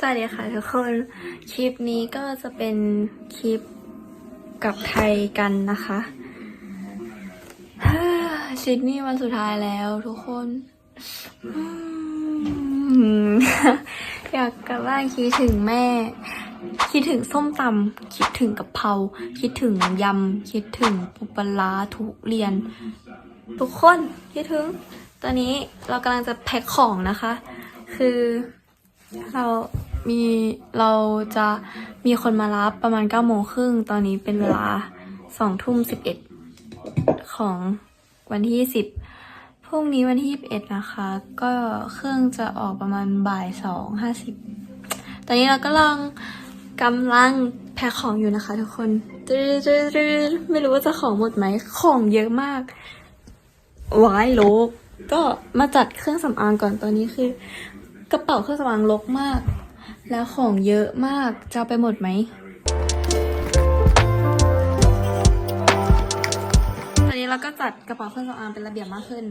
สวัสดีค่ะทุกคน คลิปนี้ก็จะเป็นคลิปกับไทยกันนะคะซิดนีย์วันสุดท้ายแล้วทุกคน อยากกลับบ้านคิดถึงแม่ คิดถึงส้มตำคิดถึงกะเพราคิดถึงยำ คิดถึงปุปลาทุเรียน ทุกคนคิดถึง ตอนนี้เรากำลังจะแพ็คของนะคะ คือเรา มีเราจะมีคนมารับประมาณเก้าโมงครึ่งตอนนี้เป็นเวลาสองทุ่มสิบเอ็ดของวันที่สิบพรุ่งนี้วันที่ยี่สิบเอ็ดนะคะ ก็เครื่องจะออกประมาณบ่ายสองห้าสิบตอนนี้เราก็ลังกำลังแพ็คของอยู่นะคะทุกคนตึ๊ดๆๆไม่รู้ว่าจะของหมดไหมของเยอะมากวายโลก ก็มาจัดเครื่องสำอางก่อนตอนนี้คือ กระเป๋าเครื่องสำอางรกมาก แล้วของเยอะมากจะเอาไปหมดไหมตอนนี้เราก็จัดกระเป๋าเครื่องสำอางเป็นระเบียบมากขึ้น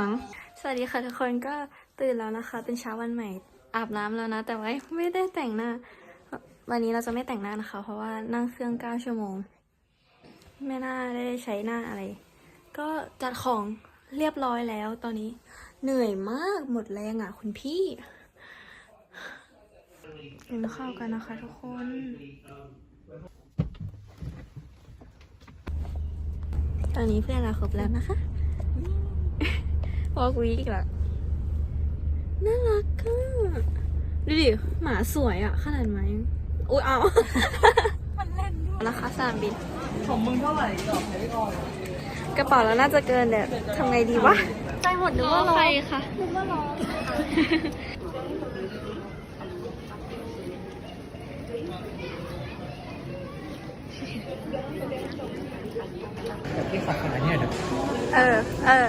มั้ง สวัสดีค่ะทุกคนก็ตื่นแล้วนะคะ เป็นเช้าวันใหม่อาบน้ำแล้วนะ แต่ว่าไม่ได้แต่งหน้า วันนี้เราจะไม่แต่งหน้านะคะ เพราะว่านั่งเครื่องเก้าชั่วโมง ไม่น่าได้ใช้หน้าอะไร ก็จัดของเรียบร้อยแล้วตอนนี้ เหนื่อยมากหมดแรงอะ คุณพี่ กินข้าวกันนะคะทุกคนตอนนี้เพื่อนเราครบแล้วนะคะบอกวีอีกแล้วน่ารักอะดูดิ หมาสวยอะขนาดไหมอุ้ยเอามันเล่นด้วยนะคะสนามบินของมึงเท่าไหร่ดอกไหนก่อนกระเป๋าแล้วน่าจะเกินแต่ทำไงดีวะใจหมดนึกว่าใคร้รองคะนึกว่าร้อง ที่สาขาเนี่ยเดี๋ยเออ เออ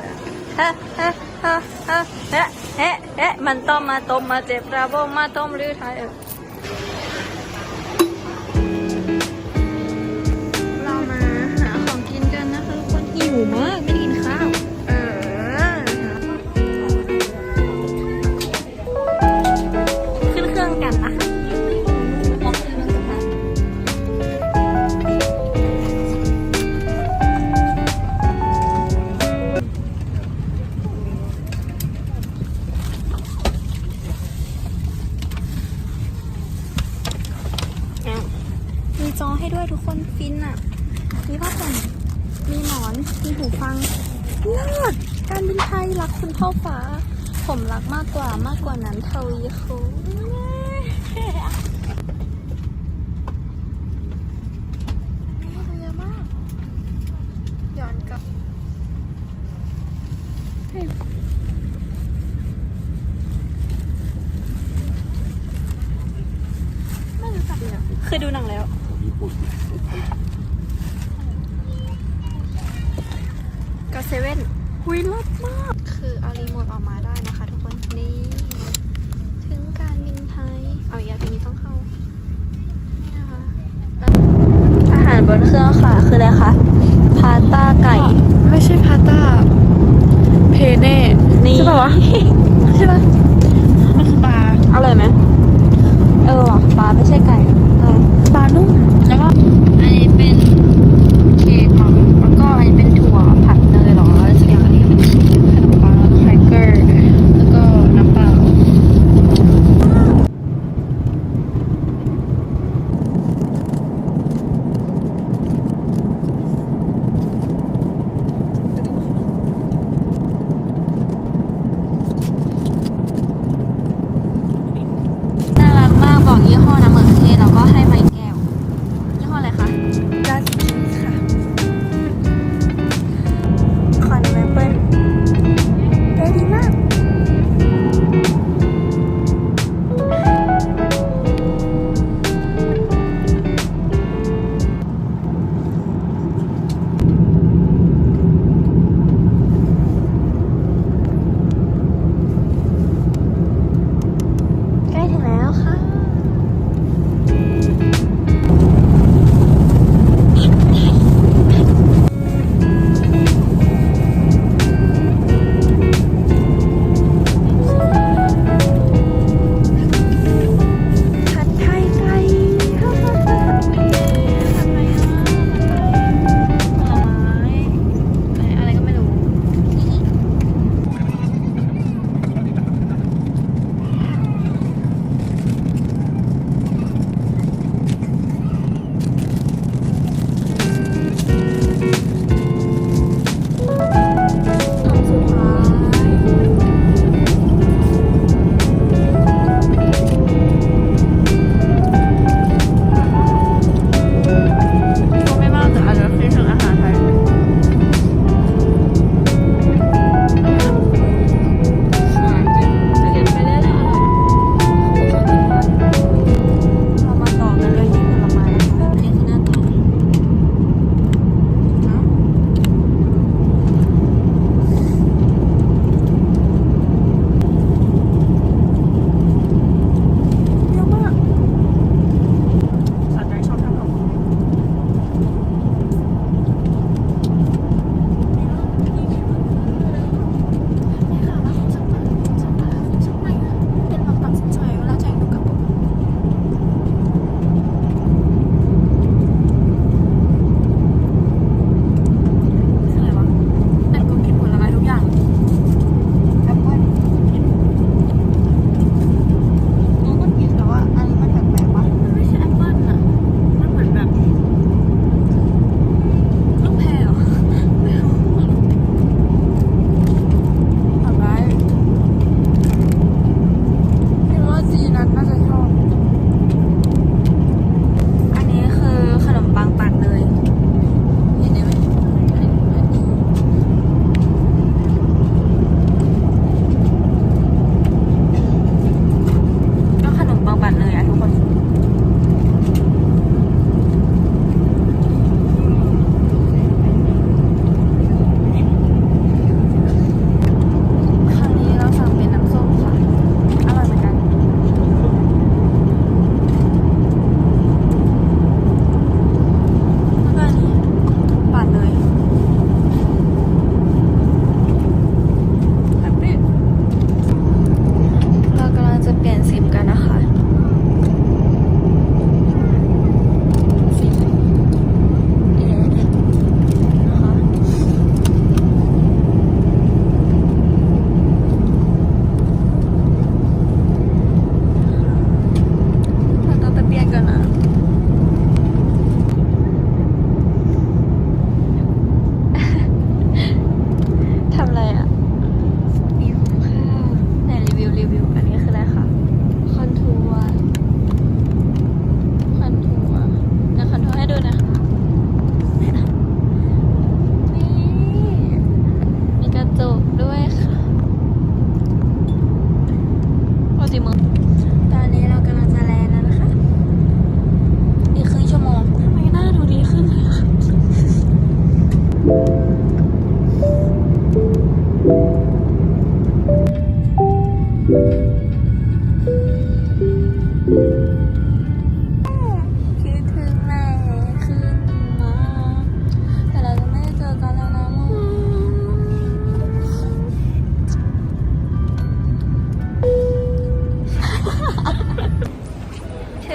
เฮ้เฮ้เฮ้เฮ้เฮ้เฮ้มันต้มมาต้มมาเจ็บราบมมาต้มหรือไทยเออเรามาหาของกินกันนะคะคนหิวมาก จอให้ด้วยทุกคนฟินอะ มีผ้าห่มมีหมอน มีหูฟังเลิศการบินไทยรักคุณเท่าฟ้า ผมรักมากกว่ามากกว่านั้นเทวีคูณเยอะมากย้อนกลับเฮ้ยไม่รู้จักเลยอะเคยดูหนังแล้ว ก็ เซเว่นหุยรสมาก คือเอารีโมทออกมาได้นะคะทุกคน นี่ ถึงการบินไทย เอาอีกอย่างทีนี้ต้องเข้านี่นะคะอาหารบนเครื่องค่ะ คืออะไรคะพาสต้าไก่ ไม่ใช่พาต้าเพเน่นี่ใช่ปะวะใช่ปะมันคือปลาอร่อยไหมเออว่ะปลาไม่ใช่ไก่เออปลานุ่ม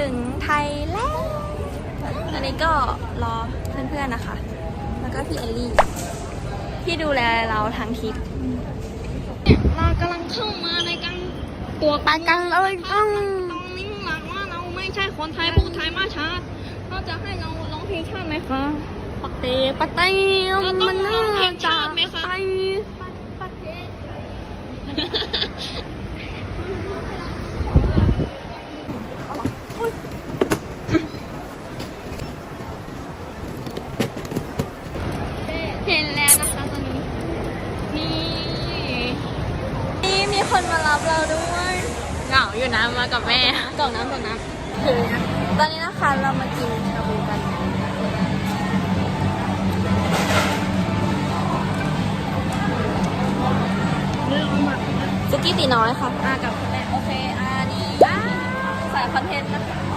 ึงไทยแล้วตอนนี้ก็รอเพื่อนๆนะคะ แล้วก็พี่เอลลี่ ที่ดูแลเราทั้งทริปเรากำลังเข้ามาในกันตัวไปกันเลยกังตรงนี้หลักว่าเราไม่ใช่คนไทยพูดไทยมาช้าเราจะให้เราร้องเพลงชาติไหมคะปักเตปักเตมันน่าจะไปเต ห็นแล้วนะคะตอนนี้ นี่ นี่มีคนมารับเราด้วยเหงาอยู่นะมากับแม่กล่องน้ำกล่องน้ำตอนนี้นะคะเรามากินชาบูกัน สุกี้ตีน้อยค่ะอ่ากับ คอนเทนต์นะคะ